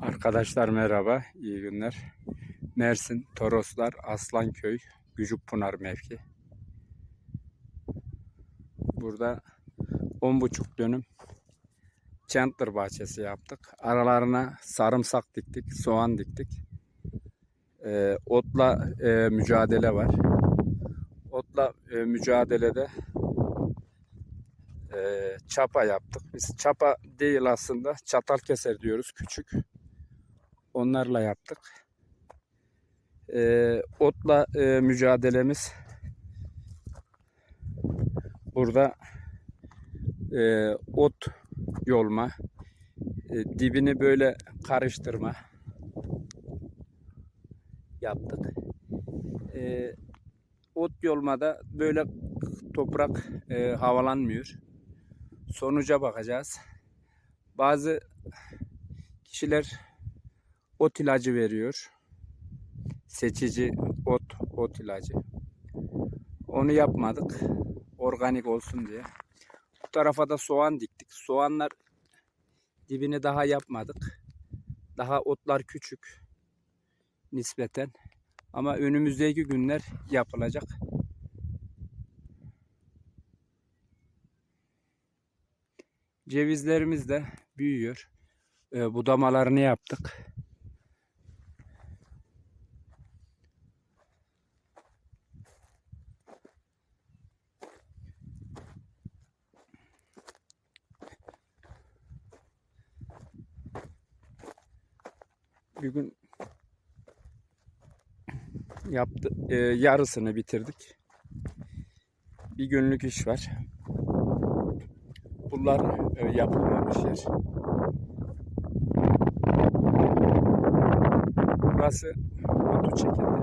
Arkadaşlar merhaba, iyi günler. Mersin, Toroslar, Aslanköy, Gücükpınar mevki. Burada 10,5 dönüm Chandler bahçesi yaptık. Aralarına sarımsak diktik, soğan diktik. Ee, otla e, mücadele var. Otla e, mücadelede e, çapa yaptık. Biz çapa değil aslında, çatal keser diyoruz küçük. Onlarla yaptık. Ee, otla e, mücadelemiz burada e, ot yolma, e, dibini böyle karıştırma yaptık. E, ot yolmada böyle toprak e, havalanmıyor. Sonuca bakacağız. Bazı kişiler ot ilacı veriyor. Seçici ot, ot ilacı. Onu yapmadık. Organik olsun diye. Bu tarafa da soğan diktik. Soğanlar dibini daha yapmadık. Daha otlar küçük nispeten. Ama önümüzdeki günler yapılacak. Cevizlerimiz de büyüyor. Ee, budamalarını yaptık. Bir gün yaptı, e, yarısını bitirdik. Bir günlük iş var. Bunlar e, yapılmamış yer. Burası otu çekildi.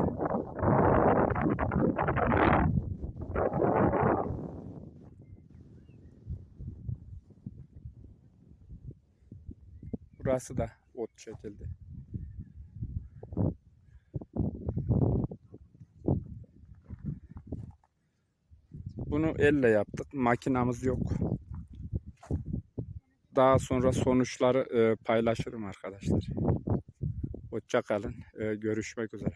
Burası da ot çekildi. Bunu elle yaptık. Makinamız yok. Daha sonra sonuçları paylaşırım arkadaşlar. Hoşça kalın. E, görüşmek üzere.